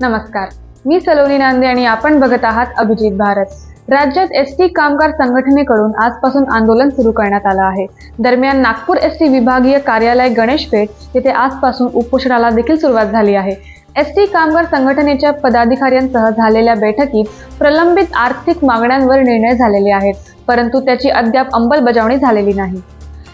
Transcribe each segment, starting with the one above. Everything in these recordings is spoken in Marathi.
नमस्कार. मी सलोनी नांदे आणि आपण बघत आहात अभिजित भारत. राज्यात एस टी कामगार संघटनेकडून आजपासून आंदोलन सुरू करण्यात आलं आहे. दरम्यान नागपूर एस टी विभागीय कार्यालय गणेशपेठ येथे आजपासून उपोषणाला देखील सुरुवात झाली आहे. एस टी कामगार संघटनेच्या पदाधिकाऱ्यांसह झालेल्या बैठकीत प्रलंबित आर्थिक मागण्यांवर निर्णय झालेले आहेत परंतु त्याची अद्याप अंमलबजावणी झालेली नाही.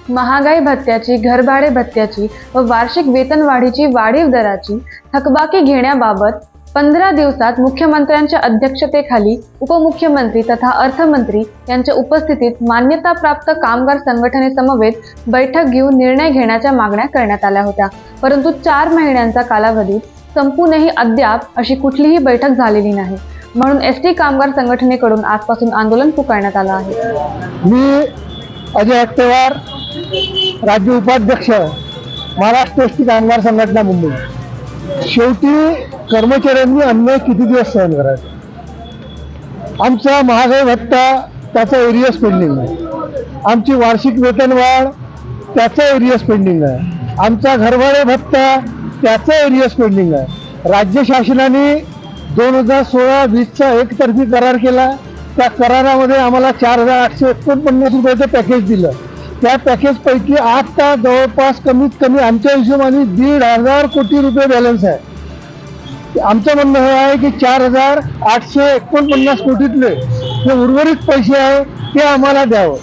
महागाई भत्त्याची घरभाडे भत्त्याची व वार्षिक वेतनवाढीची वाढीव दराची थकबाकी घेण्याबाबत पंधरा दिवसात मुख्यमंत्र्यांच्या अध्यक्षतेखाली उपमुख्यमंत्री तथा अर्थमंत्री यांच्या उपस्थितीत मान्यताप्राप्त कामगार संघटनेसमवेत बैठक घेऊन निर्णय घेण्याच्या मागण्या करण्यात आल्या होत्या. परंतु चार महिन्यांचा कालावधीत संपूनही अद्याप अशी कुठलीही बैठक झालेली नाही. म्हणून एस टी कामगार संघटनेकडून आजपासून आंदोलन पुकारण्यात आलं आहे. मी अजय अत्तेवार राज्य उपाध्यक्ष महाराष्ट्र एस टी कामगार संघटना मुंबई. शेवटी कर्मचाऱ्यांनी अन्याय किती दिवस सहन करायचा? आमचा महागाई भत्ता त्याचा एरियस पेंडिंग आहे. आमची वार्षिक वेतनवाढ त्याचा एरियस पेंडिंग आहे. आमचा घरभाडे भत्ता त्याचा एरियस पेंडिंग आहे. राज्य शासनाने दोन हजार सोळा वीसचा एकतर्फी करार केला. त्या करारामध्ये आम्हाला चार हजार आठशे एकोणपन्नास रुपयाचं पॅकेज दिलं. त्या पॅकेजपैकी आठ तास जवळपास कमीत कमी आमच्या हिशोबाने दीड हजार कोटी रुपये बॅलन्स आहे. आमचं म्हणणं हे आहे की चार हजार आठशे एकोणपन्नास कोटीतले जे उर्वरित पैसे आहे ते आम्हाला द्यावं.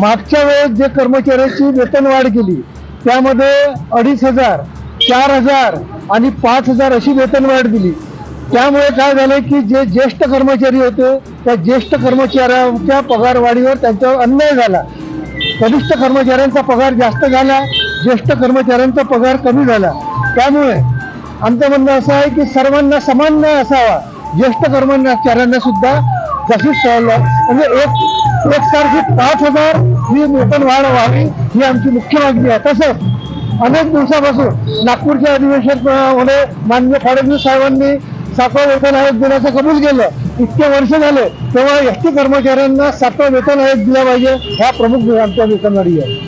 मागच्या वेळेस जे कर्मचाऱ्याची वेतनवाढ केली त्यामध्ये अडीच हजार चार हजार आणि पाच हजार अशी वेतनवाढ दिली. त्यामुळे काय झालं की जे ज्येष्ठ कर्मचारी होते त्या ज्येष्ठ कर्मचाऱ्यांच्या पगारवाढीवर त्यांच्यावर अन्याय झाला. कनिष्ठ कर्मचाऱ्यांचा पगार जास्त झाला ज्येष्ठ कर्मचाऱ्यांचा पगार कमी झाला. त्यामुळे आमचं म्हणणं असं आहे की सर्वांना समान न्याय असावा. ज्येष्ठ कर्मचाऱ्यांना सुद्धा जशी सवलत म्हणजे एक एकसारखी पाच हजार ही वेतन वाढ व्हावी ही आमची मुख्य मागणी आहे. तसंच अनेक दिवसापासून नागपूरच्या अधिवेशनामध्ये माननीय फडणवीस साहेबांनी सातवा वेतन आयोग देण्याचं कबूल केलं. इतके वर्ष झाले तेव्हा एस टी कर्मचाऱ्यांना सातवा वेतन आयोग दिला पाहिजे ह्या प्रमुख आमच्या वेतनवाढी आहे.